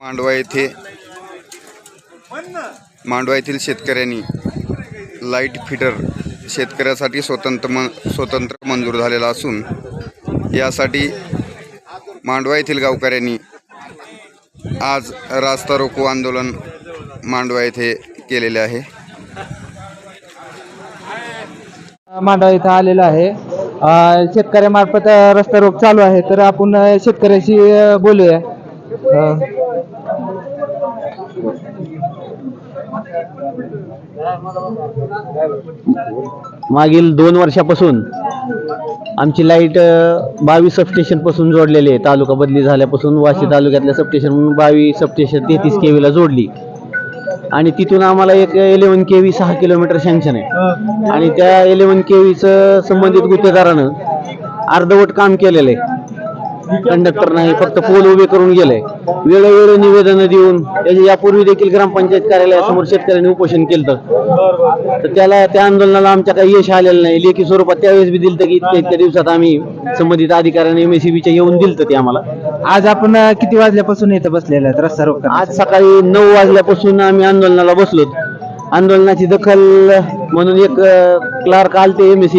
मांडवा येथे मांडवा येथील शेतकऱ्यांनी लाइट फिटर शेतकऱ्यासाठी स्वतंत्र मन स्वतंत्र मंजूर झालेला असून यासाठी मांडवा येथील गावकऱ्यांनी आज रास्ता रोको आंदोलन मांडवा येथे केलेले आहे. मांडवा इथं आलेला आहे. शेतकऱ्यामार्फत रस्ता रोग चालू आहे. तर आपण शेतकऱ्याशी बोलूया. मागील दोन वर्षापासून आमची लाइट बावीस सबस्टेशनपासून जोडलेली आहे. तालुका बदली झाल्यापासून वाशी तालुक्यातल्या सबस्टेशन बावीस सबस्टेशन तेहतीस केवीला जोडली. आणि तिथून आम्हाला एक इलेव्हन केवी सहा किलोमीटर सँक्शन आहे. आणि त्या इलेव्हन केवीचं संबंधित गुत्तेदारानं अर्धवट काम केलेलं आहे. कंडक्टर नाही फक्त पोल उभे करून गेले. वेळोवेळी निवेदनं देऊन त्याचे यापूर्वी देखील ग्रामपंचायत कार्यालयासमोर शेतकऱ्यांनी उपोषण केलं तर त्याला त्या आंदोलनाला आमच्या काही यश आलेलं नाही. लेखी स्वरूपात त्यावेळेस बी दिलं की इतक्या इतक्या दिवसात आम्ही संबंधित अधिकाऱ्यांनी एम एस येऊन दिलं ते आम्हाला. आज आपण किती वाजल्यापासून इथं बसलेलं आहे रस्ता करण्यासाठी? आज सकाळी नऊ वाजल्यापासून आम्ही आंदोलनाला बसलो आंदोलनाची दखल म्हणून एक क्लार्क आलते एम एस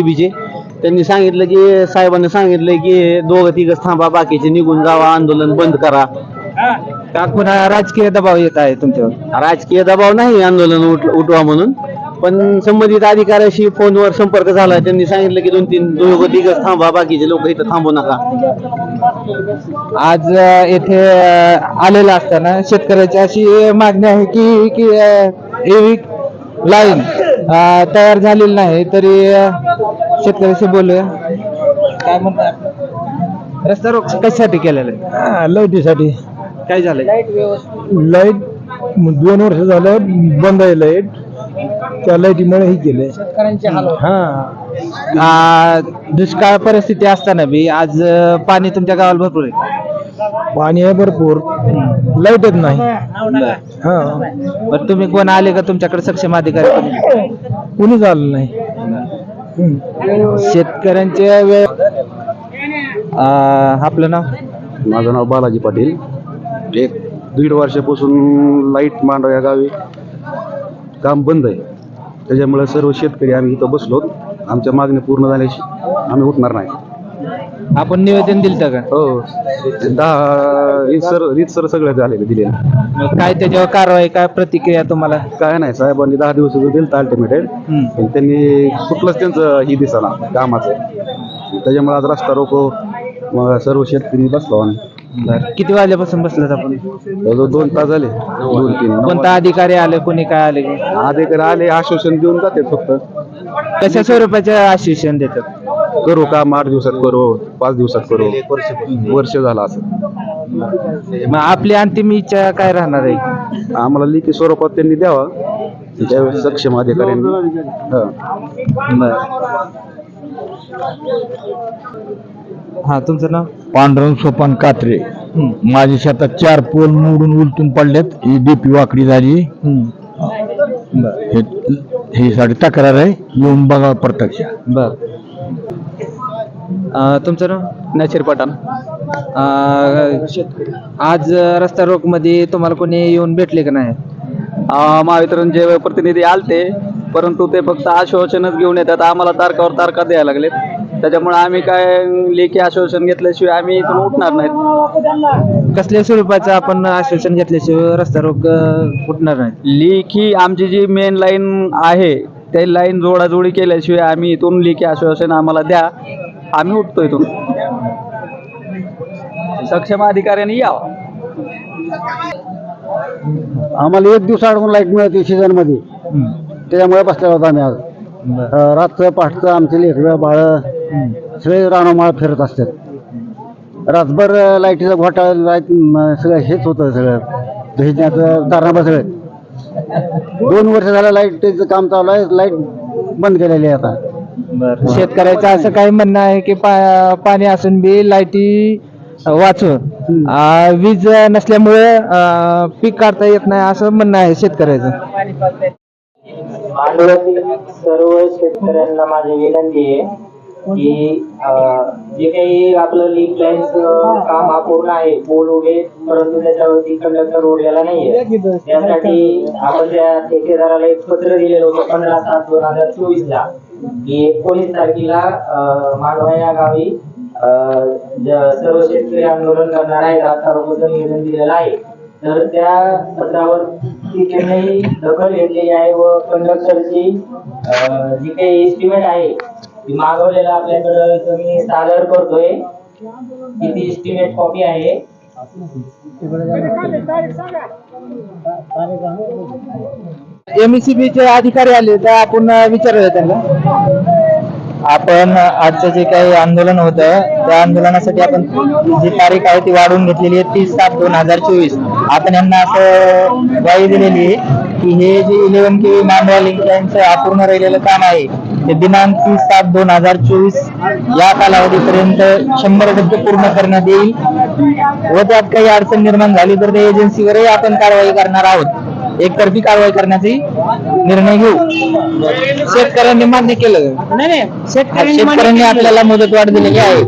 त्यांनी सांगितलं की साहेबांनी सांगितलं की दोघं तिघच थांबा बाकीचे निघून जावा आंदोलन बंद करा. का पुन्हा राजकीय दबाव येत आहे तुमच्यावर? राजकीय दबाव नाही आंदोलन उठ उठवा म्हणून. पण संबंधित अधिकाऱ्याशी फोनवर संपर्क झाला त्यांनी सांगितलं की दोन तीन दोघं तिघच थांबा बाकीचे लोक इथं थांबू नका. आज अ, येथे अ, आलेला असताना शेतकऱ्याची अशी मागणी आहे की की लाईन तयार झालेली नाही तरी अ, शेतकऱ्याशी बोलूया. काय म्हणतात रस्ता रोग कशासाठी केलेला आहे? लाईटीसाठी. काय झालंय? लाइट दोन वर्ष झालं बंद आहे लाइट. त्या लाईटीमुळे हे केलंय. हा. आ, दुष्काळ परिस्थिती असताना बी आज अ, पाणी तुमच्या गावाला भरपूर आहे. पाणी आहे भरपूर. लाईटच नाही. हा. बरं तुम्ही कोण आले का? तुमच्याकडे सक्षम अधिकारी कोणी? कुणी झालं नाही. शेतकऱ्यांच्या वेळ आ, आपलं नाव? माझं नाव बालाजी पाटील. एक दीड वर्षापासून लाइट मांडव या गावी काम बंद आहे. त्याच्यामुळे सर्व शेतकरी आम्ही इथं बसलो आमच्या मागणी पूर्ण झाल्याशी आम्ही उठणार नाही. आपण निवेदन दिलं का? हो. दहा रीतसर रीतसर सगळं झालेलं दिलेलं मग काय त्याच्यावर कारवाई काय प्रतिक्रिया तुम्हाला? काय नाही साहेबांनी दहा दिवस दिलं अल्टिमेटेड हम्म. पण त्यांनी कुठलंच त्यांचं ही दिसना कामाचं. त्याच्यामुळे आज रस्ता रोको मग सर्व शेतकरी बसलो आम्ही बरं. किती वाजल्यापासून बसलात आपण? जवळजवळ दोन तास झाले. दोन तीन. कोणता अधिकारी आले कोणी काय आले? अधिकारी आले आश्वासन देऊन जाते फक्त. कशा स्वरूपाचे आश्वासन देतात? करू काम आठ दिवसात करू पाच दिवसात करू. वर्ष झालं असं. मग आपली अंतिम इच्छा काय राहणार आहे? आम्हाला लिखी स्वरूपात त्यांनी द्यावा. त्यावेळेस सक्षम अधिकाऱ्यांनी. हा. हा तुमचं नाव? पांढरंग सोपान कात्रे. माझ्या शेतात चार पोल मोडून उलटून पडल्यात. ही डीपी वाकडी झाली. हे हे साठी तक्रार आहे. येऊन बघा प्रत्यक्ष. बर. तुमचं नाव? नशीर पठाण. अं, आज रस्ता रोकमध्ये तुम्हाला कोणी येऊन भेटले का नाही? अं, महावितरणचे प्रतिनिधी आलते परंतु ते फक्त आश्वासनच घेऊन येतात. आम्हाला तारकावर तारखा द्यायला लागलेत. त्याच्यामुळे आम्ही काय लेखी आश्वासन घेतल्याशिवाय आम्ही इथून उठणार नाहीत. कसल्या स्वरूपाचं आपण आश्वासन घेतल्याशिवाय रस्ता अं, उठणार नाही? लेखी आमची जी मेन लाईन आहे त्या लाईन जोडाजोडी केल्याशिवाय आम्ही इथून लेखी आश्वासन आम्हाला द्या. आम्ही उठतो इथून. सक्षम अधिकाऱ्यांनी यावं. आम्हाला एक दिवस अडवून लाइट मिळते सीझनमध्ये त्याच्यामुळे बसलेलो होतो आम्ही आज. अं, रातचं पाठचं आमचे लेकरं बाळ सगळे रानोमाळ फिरत असतात. रातभर लाईटीचा घोटाळा लाइट सगळं हेच होतं सगळं. भेजण्याचं कारणाबा सगळं. दोन वर्ष झालं लाईटीचं काम चालू आहे लाइट बंद केलेली आहे आता. शेतकऱ्याचं असं काही म्हणणं आहे की पा- पाणी असून बी लाईटी वाचून आ, वीज नसल्यामुळे आ, पीक काढता येत नाही असं म्हणणं आहे शेतकऱ्याचं. मांडवातील सर्व शेतकऱ्यांना माझी विनंती आहे की अं, जे काही आपलं लीप लाईन्स काम अपूर्ण आहे पोल उभे परंतु त्याच्यावरती कंडक्टर ओढलेला नाहीये. त्यासाठी आपण त्या ठेकेदाराला एक पत्र दिलेलं होतं पंधरा सात दोन हजार चोवीस ला की एकोणीस तारखेला अं, मांडवा या गावी सर्व शेतकरी आंदोलन करणार आहे असा अगोदर निवेदन दिलेलं आहे तर त्या पत्रावर ती त्यांनी दखल घेतलेली आहे व कंडक्टरची जी काही एस्टिमेट आहे ती मागवलेला आपल्याकडं इथं मी सादर करतोय किती एस्टिमेट कॉपी आहे? एमसीबी चे अधिकारी आले तर आपण विचारूया त्यांना. आपण आजचं जे काही आंदोलन होतं त्या आंदोलनासाठी आपण जी तारीख आहे ती वाढवून घेतलेली आहे तीस सात दोन हजार चोवीस. आपण यांना असं ग्वाही दिलेली आहे की हे जे इलेव्हन के मांडवा लिंक यांचं अपूर्ण राहिलेलं काम आहे ते दिनांक तीस सात दोन हजार चोवीस या कालावधीपर्यंत शंभर टक्के पूर्ण करण्यात येईल. व त्यात काही अडचण निर्माण झाली तर त्या एजन्सीवरही आपण कारवाई करणार आहोत. एकतर्फी कारवाई करण्याची निर्णय घेऊ. शेतकऱ्यांनी मान्य केलं. नाही शेतकऱ्यांनी आपल्याला मुदतवाढ दिलेली आहे.